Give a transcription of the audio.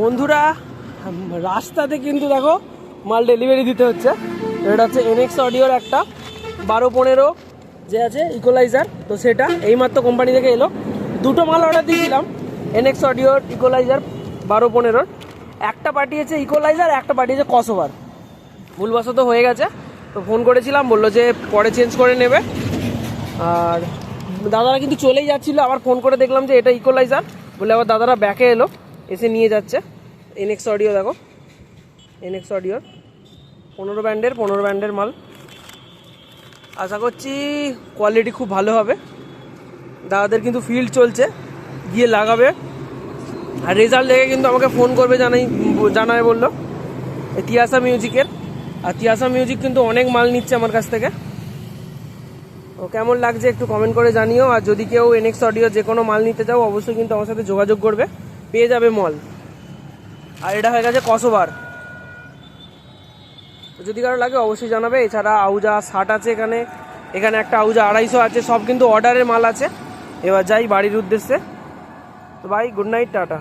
বন্ধুরা, রাস্তাতে কিন্তু দেখো মাল ডেলিভারি দিতে হচ্ছে। এটা হচ্ছে এনএক্স অডিওর একটা বারো পনেরো যে আছে ইকোলাইজার তো সেটা এইমাত্র কোম্পানি থেকে এলো। দুটো মাল অর্ডার দিয়েছিলাম এনএক্স অডিওর ইকোলাইজার বারো পনেরোর। একটা পাঠিয়েছে ইকোলাইজার একটা পাঠিয়েছে কসোভার ভুলবশত হয়ে গেছে। তো ফোন করেছিলাম, বলল যে পরে চেঞ্জ করে নেবে। আর দাদারা কিন্তু চলেই যাচ্ছিল, আবার ফোন করে দেখলাম যে এটা ইকোলাইজার বলে আবার দাদারা ব্যাকে এলো। এসে নিয়ে যাচ্ছে। এনএক্স অডিও দেখো। এনএক্স অডিওর পনেরো ব্যান্ডের পনেরো ব্যান্ডের মাল। আশা করছি কোয়ালিটি খুব ভালো হবে। দাদাদের কিন্তু ফিল্ড চলছে, গিয়ে লাগাবে। আর রেজাল্ট দেখে কিন্তু আমাকে ফোন করবে, জানাই জানায় বলল। তিয়াসা মিউজিকের আর তিয়াসা মিউজিক কিন্তু অনেক মাল নিচ্ছে আমার কাছ থেকে। তো কেমন লাগছে একটু কমেন্ট করে জানিও। আর যদি কেউ এনএক্স অডিও যে কোনো মাল নিতে চাও, অবশ্যই কিন্তু আমার সাথে যোগাযোগ করবে। পেয়ে যাবে মল আর এটা হয়ে গেছে কসোবার। যদি কারও লাগে অবশ্যই জানাবে। এছাড়া আউজা ষাট আছে এখানে। এখানে একটা আউজা আড়াইশো আছে, সব কিন্তু অর্ডারের মাল আছে। এবার যাই বাড়ির উদ্দেশ্যে। তো ভাই গুড নাইট টাটা।